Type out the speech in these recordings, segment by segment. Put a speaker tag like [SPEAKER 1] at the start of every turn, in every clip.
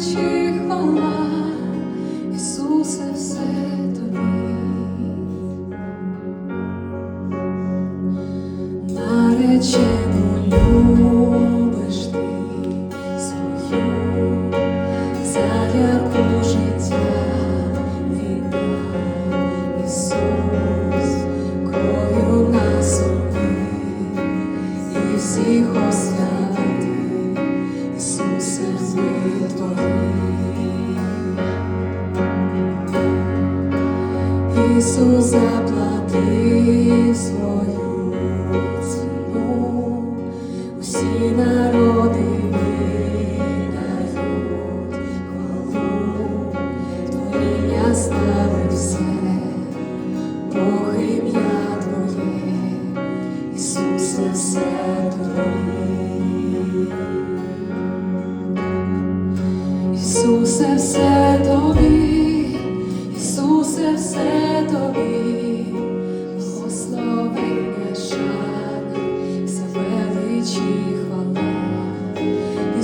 [SPEAKER 1] Чи хвала, Ісусе, все Ісус заплатив свою ціну, усі народи видають хвалу, Творіння славить все, Бог ім'я Твоє, Ісусе, все тобі. Ісусе, все тобі,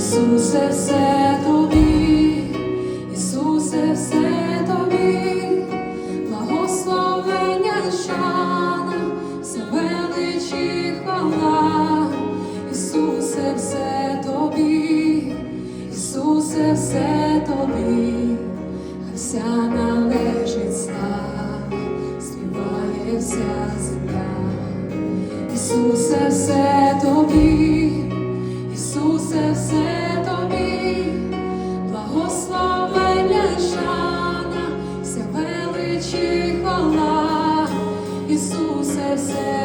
[SPEAKER 1] Ісусе, все тобі, Ісусе, все тобі, благословення шана, вся велич і хвала. Ісусе, все тобі. Ісусе, все тобі, а вся належить слава, співає вся земля. Ісусе, все тобі, Ісусе, все Ісусе,